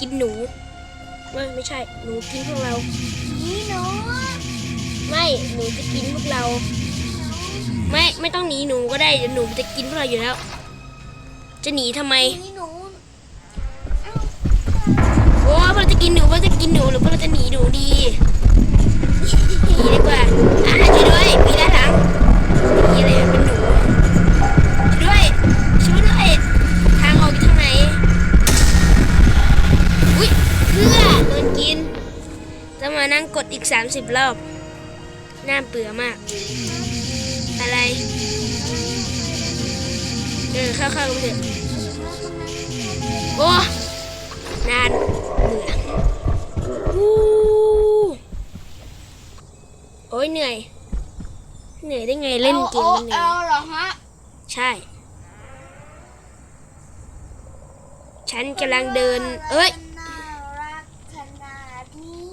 กินหนูไม่ไม่ใช่ หนูกินพวกเรา นี่หนูไม่หนูจะกินพวกเรา ไม่ไม่ต้องหนีหนูก็ได้เดี๋ยวหนูจะกินพวกเราอยู่แล้ว จะหนีทำไมนี่หนูโอ้พวกเราจะกินหนูพวกเราจะกินหนูหรือพวกเราจะหนีหนูดีหนีดีกว่าอะช่วยด้วยมีด้านหลังมีอะไรเป็นหนู รอบน่าเบื่อมาก อะไร เออเข้าๆกันไปเถอะโอ้นานเบื่ออู้โอ้ยเหนื่อย เหนื่อยได้ไงเล่นเกมมันเหนื่เออยลเหรอฮะ ใช่ ฉันกำลังเดิน เอ้ย น่ารักขนาดนี้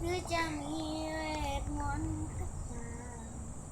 หรือจะมีเวทมนต์ก็ตาม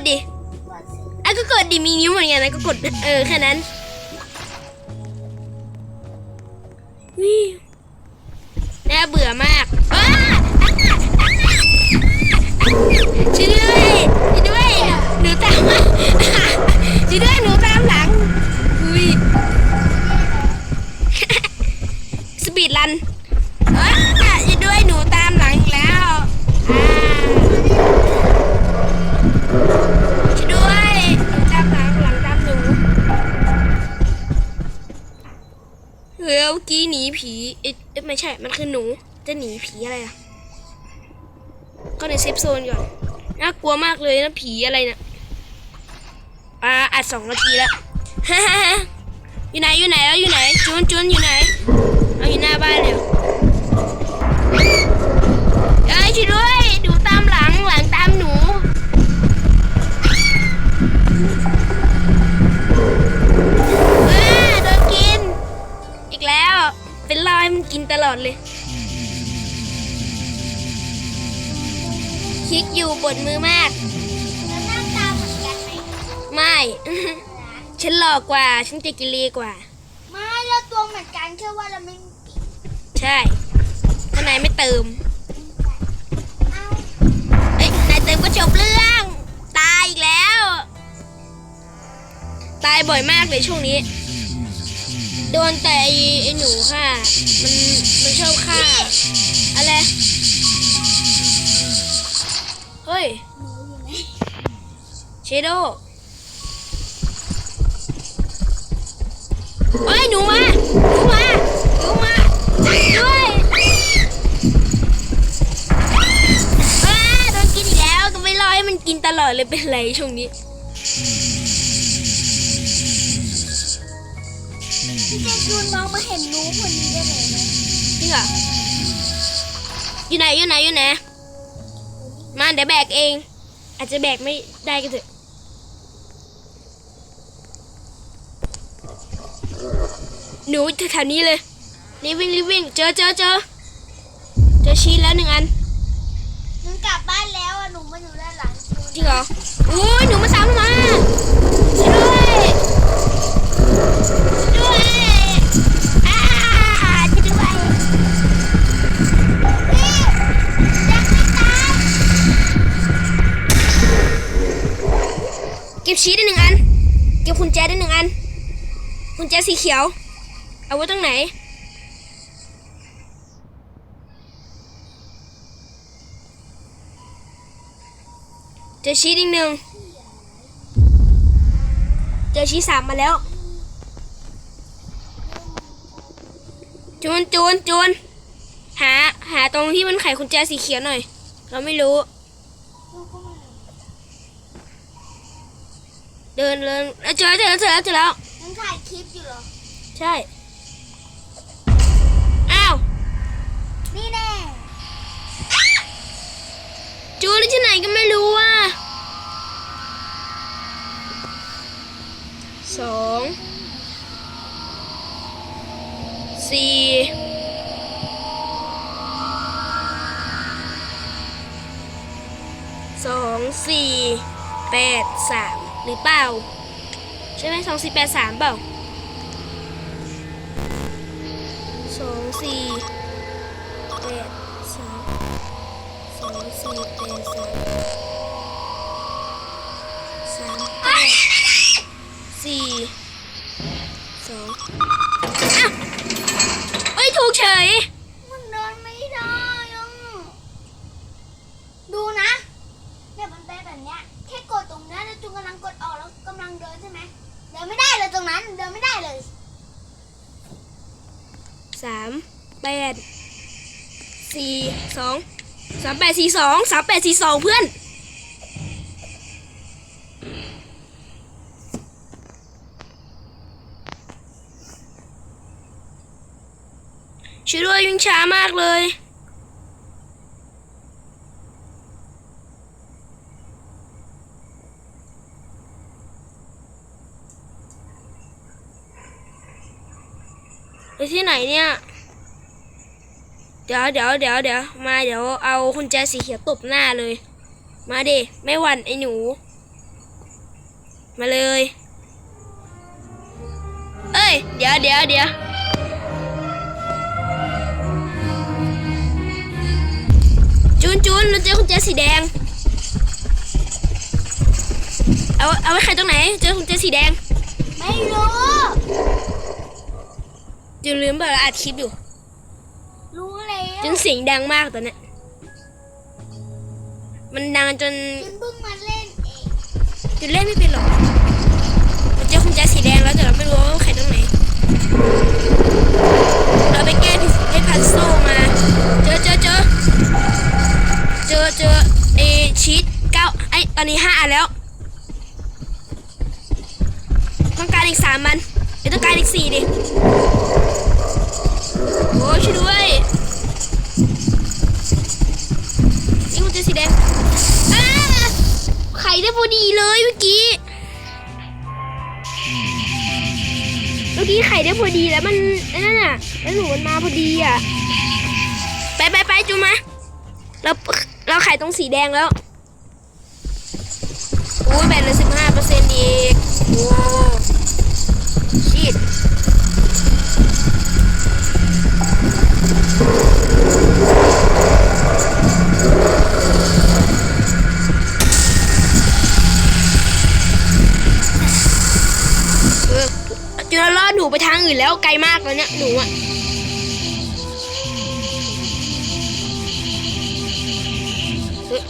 ดดิไอ้ก็กดดิมีนิ้วเหมือนกันนะก็กดเออแค่นั้นวิน่าเบื่อมากช่วยด้วยช่วยด้วยหนูตามมาช่วยด้วยหนูตามหลัง ไม่ใช่ มันคือหนู จะหนีผีอะไรอะ ก็ในเซฟโซนก่อน น่ากลัวมากเลยนะผีอะไรนะ่ะอ่าอัดสองนาทีแล้วอยู่ไหนอยู่ไหนแล้วอยู่ไหนจุนจุนอยู่ไหน เอาอยู่หน้าบ้านเลยไอ้ยช่วยด้วย อดเลย คลิกอยู่ปวดมือมาก แล้วหน้าตาเหมือนกันไหมไม่ ฉันหลอกกว่า ฉันใจกิเลกว่า ไม่แล้วตัวเหมือนกันแค่ว่าเราไม่มีปีกใช่ถ้านายไม่เติม เอ้าเอ้ยนายเติมก็จบเรื่อง ตายอีกแล้ว ตายบ่อยมากเลยช่วงนี้ โดนแต่ไอ้ไอ้หนูค่ะ มัน มันชอบฆ่าอะไร เฮ้ยเชโดเฮ้ย หนูมา หนูมา หนูมาด้วยอ้าโดนกินอีกแล้วก็ไม่รอให้มันกินตลอดเลยเป็นไรช่วงนี้พี่เจจูนมองมาเห็นหนูคนนี้ได้ไหม จริงเหรออยู่ไหนอยู่ไหนอยู่ไหนมาเดี๋ยวแบกเอง อาจจะแบกไม่ได้ก็เถอะหนูแถวๆนี้เลยรีบวิ่งรีบวิ่งเจอเจอเจอเจอชีสแล้วหนึ่งอันหนูกลับบ้านแล้วอะหนูมาอยู่ด้านหลังจูนจริงเหรออุ้ยหนูมาตามมาช่วย ชีสได้หนึ่งอัน เก็บกุญแจได้หนึ่งอันกุญแจสีเขียว เอาไว้ตรงไหน เจอชีสอีกหนึ่ง เจอชีสสามมาแล้ว จูนจูนจูนหา หาตรงที่มันไขกุญแจสีเขียวหน่อย เราไม่รู้ เดินเดินเจอแล้วเจอแล้วเจอแล้วมึงถ่ายคลิปอยู่เหรอ ใช่ อ้าว นี่แน่จูนที่ไหนก็ไม่รู้ว่าสองสี่สองสี่แปดสาม หรือเปล่า ใช่ไหมสองสี่แปดสามเปล่าสองสี่แปดสามสองสี่แปดสามสามแปดสี่สองอ้าวเอ้ย ถูกเฉย มันเดินไม่ได้อะดูนะเนี่ยมันเป็นแบบเนี้ยแค่กดตรงเนี้ยแล้วจูนกำลังกดออกแล้วกำลังเดิน ใช่ไหมเดินไม่ได้เลยตรงนั้นเดินไม่ได้เลยสามแปดสี่สองสามแปดสี่สองสามแปดสี่สองเพื่อนช่วยด้วยวิ่งช้ามากเลย ไหนเนี่ย เดี๋ยวเดี๋ยวเดี๋ยวเดี๋ยวมาเดี๋ยวเอาคุณแจสีเขียวตบหน้าเลย มาดิไม่หวั่นไอ้หนู มาเลย เอ้ย เดี๋ยวเดี๋ยวเดี๋ยวจูนจูนเราเจอคุณแจสีแดง เอาเอาไว้ใครตรงไหน เจอคุณแจสีแดง ไม่รู้ จูนลืมเปล่าเราอัดคลิปอยู่รู้แล้วจนเสียงดังมากตอนเนี้ยมันดังจนจูนเพิ่งมาเล่นเองจนเล่นไม่เป็นหรอกมันเจอคุณแจสีแดงแล้วแต่เราไม่รู้ว่าใครตรงไหนเราไปแก้พิซไอ้พัซโซมาเจอเจอเจอเจอเจอไอชีตเก้าไอตอนนี้ห้าอันแล้ว ต้องการอีกสามมัน เดี๋ยวต้องการอีกสี่ดิ โอ้ยช่วยด้วยนี่มันจอสีแดงอ้าไข่ได้พอดีเลยเมื่อกี้ เมื่อกี้ไข่ได้พอดีแล้วมันนั่นน่ะแล้วหนูมันมาพอดีอะ ไปไปไปจูมาเราเราไข่ตรงสีแดงแล้วโอ้ยแบตเหลือสิบห้าเปอร์เซ็นต์อีก โอ้ ชิดเออจุลรอหนูไปทางอื่นแล้วไกลมากแล้วเนี่ยหนูอะ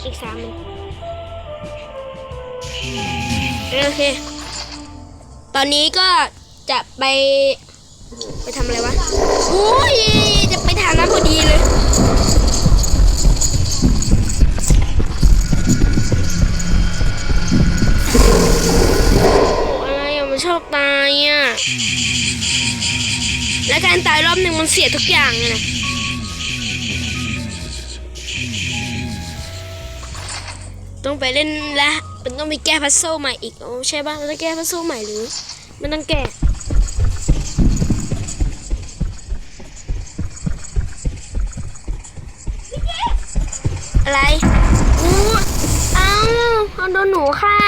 อีกสามโอเค ตอนนี้ก็ จะไป ไปทำอะไรวะโอ้ยจะไปทางนั้นพอดีเลยอะไรอะมันชอบตายอะและการตายรอบหนึ่งมันเสียทุกอย่างเลยนะต้องไปเล่นและมันต้องมีแก้พัซโซใหม่อีกโอ้ใช่ป่ะเราต้องแก้พัซโซใหม่หรือ มันต้องแก้ อะไรอู้เอ้าเอาโดนหนูค่ะ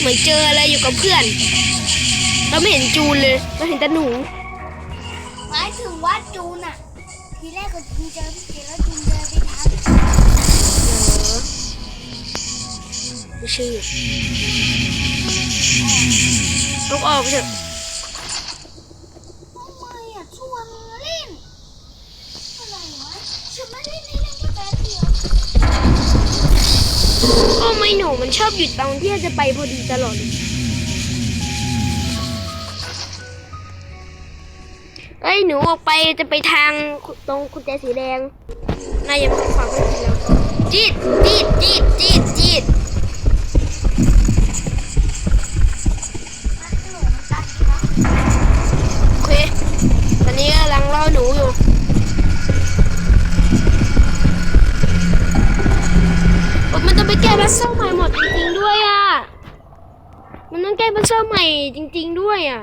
เหมือนเจออะไรอยู่กับเพื่อนเราไม่เห็นจูนเลยเราเห็นแต่หนูหมายถึงว่าจูนอะทีแรกก็จูนเจอพี่เจแล้วจูนเดินไปทางไม่เชื่อลูกออกไปเถอะ อบหยุดตรงที่จะไปพอดีตลอดเอ้ยหนูออกไปจะไปทางตรงคุณแจสีแดงนายยังไม่ฟังไม่ทีแล้วจีดจีดจีดจีดจีดมันหนูอยู่ มันจะไปแก้บัสเซอร์ใหม่หมดจริงๆด้วยอะ มันต้องแก้บัสเซอร์ใหม่จริง ๆด้วยอะ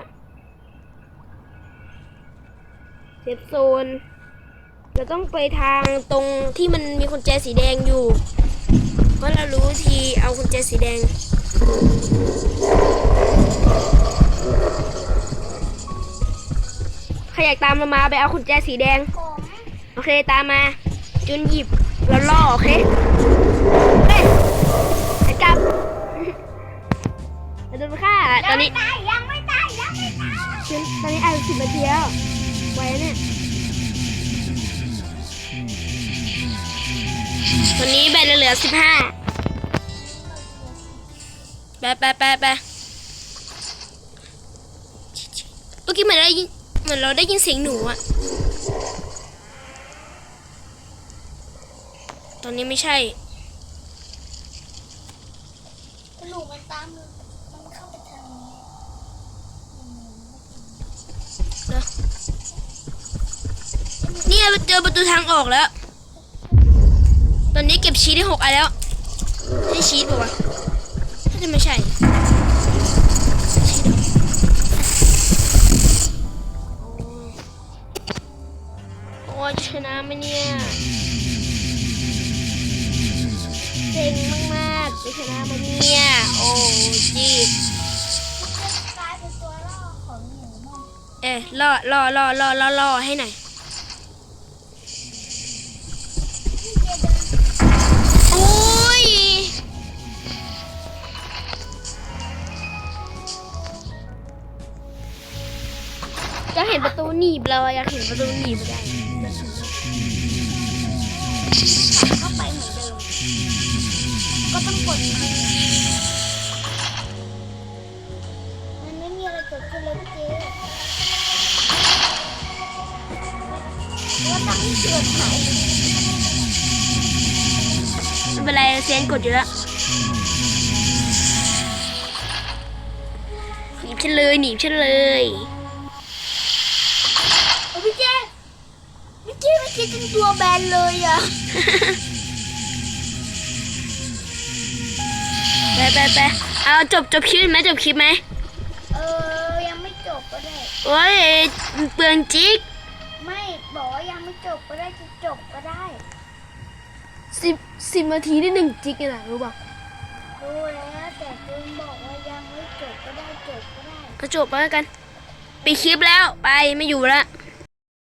เซฟโซน เราต้องไปทางตรงที่มันมีคุณแจสีแดงอยู่ เพราะเรารู้ทีเอาคุณแจสีแดงใครอยากตามเรามาไปเอาคุณแจสีแดง โอเคตามมา จุนหยิบแล้วล่อโอเคเฮ้ยไอ้กลับเราโดนฆ่าตอนนี้ตายยังไม่ตายยังไม่ตายจุนตอนนี้อายุสิบนาทีแล้วไว้เนี่ยตอนนี้แบตเหลือสิบห้าไปไปไปไปเมื่อกี้เหมือนได้ยินเหมือนเราได้ยินเสียงหนูอะ ตอนนี้ไม่ใช่หนูมันตามมือมันเข้าไปทางนี้เนี่ยเราเจอประตูทางออกแล้ว ตอนนี้เก็บชีสได้หกอันแล้วใช่ชีสป่าวะถ้าจะไม่ใช่ชีสโอ้ยชนะไหมเนี่ย เจ๋งมากๆจะชนะไหมเนี่ยโอ้จีบเอ๊ะล่อล่อล่อล่อล่อล่อให้หน่อยโอ้ยอยากเห็นประตูหนีบเราอยากเห็นประตูหนีบได้ ต้องกดมันมันไม่มีอะไรเกิดขึ้นเลยพี่เจว่าตั้งเกิดไหนไม่เป็นไรเซียนกดอยู่แล้วหนีบฉันเลยหนีบฉันเลยพี่เจพี่เจพี่เจจนตัวแบนเลยอะ ไปไปไปเอาจบจบคลิปไหมจบคลิปไหมเออ ยังไม่จบก็ได้ โอ้ยเปลืองจิก ไม่บอกว่ายังไม่จบก็ได้จะจบก็ได้ สิบสิบนาทีได้หนึ่งจิกเลยนะรู้ป่ะรู้แล้วแต่จุนบอกว่ายังไม่จบก็ได้จบก็ได้ ก็จบไปแล้วกันปิดคลิปแล้วไปไม่อยู่แล้ว